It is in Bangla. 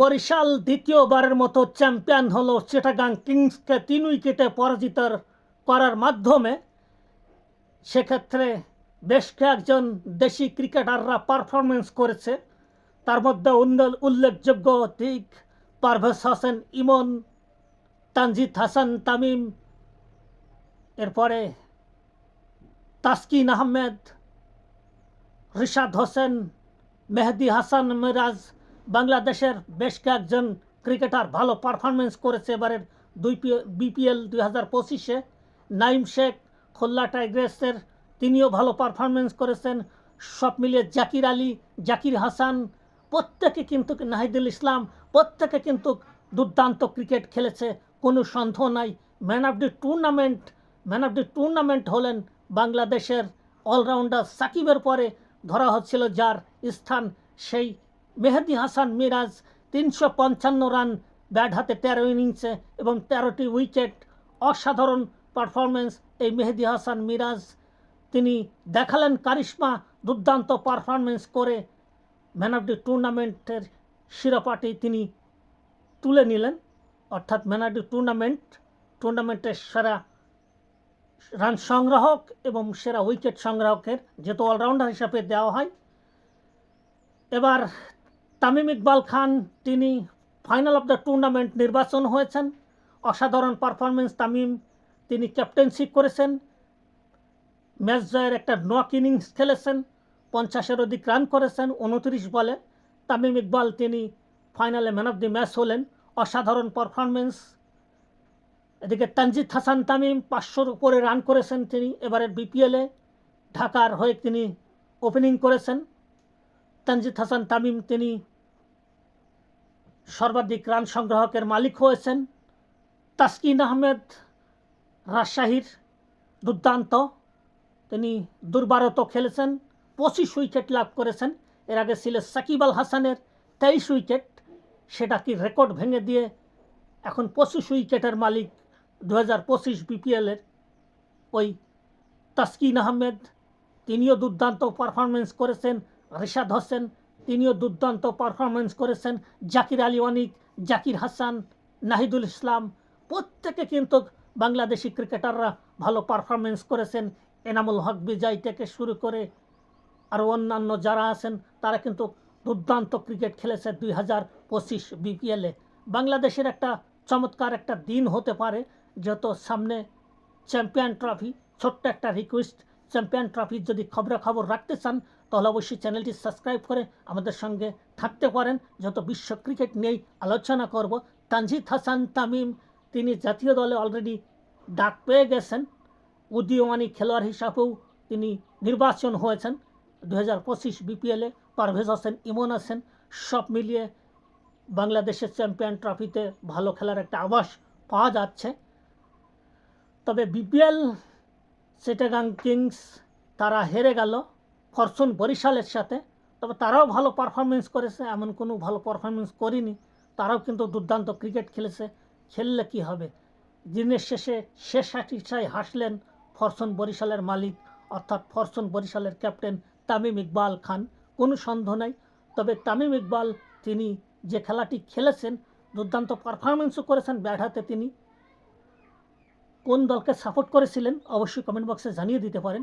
বরিশাল দ্বিতীয়বারের মতো চ্যাম্পিয়ন হলো চিটাগাং কিংসকে তিন উইকেটে পরাজিত করার মাধ্যমে। সেক্ষেত্রে বেশ কয়েকজন দেশি ক্রিকেটাররা পারফরমেন্স করেছে। তার মধ্যে উল্লেখযোগ্য দিক পারভেজ হাসান, ইমন, তানজিদ হাসান, তামিম, এরপরে তাসকিন আহমেদ, রিশাদ হোসেন, মেহেদি হাসান মিরাজ বাংলাদেশের বেশ কয়েকজন ক্রিকেটার ভালো পারফরমেন্স করেছে এবারের দুই বিপিএল দুই হাজার পঁচিশে। নাইম শেখ, খোল্লা টাইগ্রেসের তিনিও ভালো পারফরমেন্স করেছেন। সব মিলিয়ে জাকির আলী, জাকির হাসান, প্রত্যেকে কিন্তু নাহিদুল ইসলাম, প্রত্যেকে কিন্তু দুর্দান্ত ক্রিকেট খেলেছে, কোনো সন্দেহ নাই। Man of the tournament man of the tournament হলেন বাংলাদেশের অলরাউন্ডার সাকিবের পরে ধরা হচ্ছিল যার স্থান সেই মেহেদি হাসান মিরাজ তিনশো পঞ্চান্ন রান, ব্যাট হাতে তেরো ইনিংসে এবং তেরোটি উইকেট। অসাধারণ পারফরমেন্স এই মেহেদি হাসান মিরাজ। তিনি দেখালেন কারিশ্মা দুর্দান্ত পারফরমেন্স করে। ম্যান অফ দ্য টুর্নামেন্টের শিরোপাটি তিনি তুলে নিলেন। অর্থাৎ ম্যান অফ দ্য টুর্নামেন্ট, টুর্নামেন্টের সেরা রান সংগ্রাহক এবং সেরা উইকেট সংগ্রাহকের যেহেতু অলরাউন্ডার হিসাবে দেওয়া হয়। এবার তামিম ইকবাল খান, তিনি ফাইনাল অফ দ্য টুর্নামেন্ট নির্বাচন হয়েছেন। অসাধারণ পারফরমেন্স তামিম, তিনি ক্যাপ্টেনশিপ করেছেন। ম্যাচ জয়ের একটা নক ইনিংস খেলেছেন, পঞ্চাশের অধিক রান করেছেন, উনত্রিশ বলে। তামিম ইকবাল, তিনি ফাইনালে ম্যান অফ দি ম্যাচ হলেন। অসাধারণ পারফরমেন্স এদিকে তানজিদ হাসান তামিম, পাঁচশোর উপরে রান করেছেন তিনি। এবারের বিপিএলে ঢাকার হয়ে তিনি ওপেনিং করেছেন। তানজিদ হাসান তামিম, তিনি সর্বাধিক রান সংগ্রাহকের মালিক হয়েছেন। তাসকিন আহমেদ রাজশাহীর দুর্দান্ত, তিনি দুর্বারত খেলেছেন, পঁচিশ উইকেট লাভ করেছেন। এর আগে ছিল সাকিব আল হাসানের তেইশ উইকেট, সেটা কি রেকর্ড ভেঙে দিয়ে এখন পঁচিশ উইকেটের মালিক দু হাজার পঁচিশ বিপিএলের ওই তাসকিন আহমেদ, তিনিও দুর্দান্ত পারফরমেন্স করেছেন। রিশাদ হোসেন, তিনিও দুর্দান্ত পারফরমেন্স করেছেন। জাকির আলী অনিক, জাকির হাসান, নাহিদুল ইসলাম, প্রত্যেকে কিন্তু বাংলাদেশি ক্রিকেটাররা ভালো পারফরমেন্স করেছেন। এনামুল হক বিজয় থেকে শুরু করে আরও অন্যান্য যারা আছেন, তারা কিন্তু দুর্দান্ত ক্রিকেট খেলেছে দুই হাজার পঁচিশ বিপিএলে বাংলাদেশের একটা চমৎকার একটা দিন হতে পারে, যেহেতু সামনে চ্যাম্পিয়ন ট্রফি, ছোট্ট একটা রিকোয়েস্ট চ্যাম্পিয়ন ট্রফির যদি খবরাখবর রাখতে চান তাহলে অবশ্যই চ্যানেলটি সাবস্ক্রাইব করে আমাদের সঙ্গে থাকতে পারেন। যত বিশ্ব ক্রিকেট নিয়েই আলোচনা করব, তানজিদ হাসান তামিম, তিনি জাতীয় দলে অলরেডি ডাক পেয়ে গেছেন। উদীয়মানী খেলোয়াড় হিসাবেও তিনি নির্বাচন হয়েছেন। দু হাজার পঁচিশ বিপিএলে পারভেজ হোসেন ইমন আছেন। সব মিলিয়ে বাংলাদেশের চ্যাম্পিয়ন ট্রফিতে ভালো খেলার একটা আভাস পাওয়া যাচ্ছে। তবে বিপিএল চিটাগাং কিংস তারা হেরে গেল। ফরচুন বরিশালের সাথে, তবে তারাও ভালো পারফরমেন্স করেছে, এমন কোনো ভালো পারফরমেন্স করিনি। তারাও কিন্তু দুর্দান্ত ক্রিকেট খেলেছে, খেললে কি হবে? দিনের শেষে শেষ হাসিসায় হাসলেন ফরচুন বরিশালের মালিক, অর্থাৎ ফরচুন বরিশালের ক্যাপ্টেন তামিম ইকবাল খান। কোনো সন্দেহ নাই, তবে তামিম ইকবাল তিনি যে খেলাটি খেলেছেন, দুর্দান্ত পারফরমেন্সও করেছেন ব্যাট হাতে তিনি। কোন দলকে সাপোর্ট করেছিলেন, অবশ্যই কমেন্ট বক্সে জানিয়ে দিতে পারেন।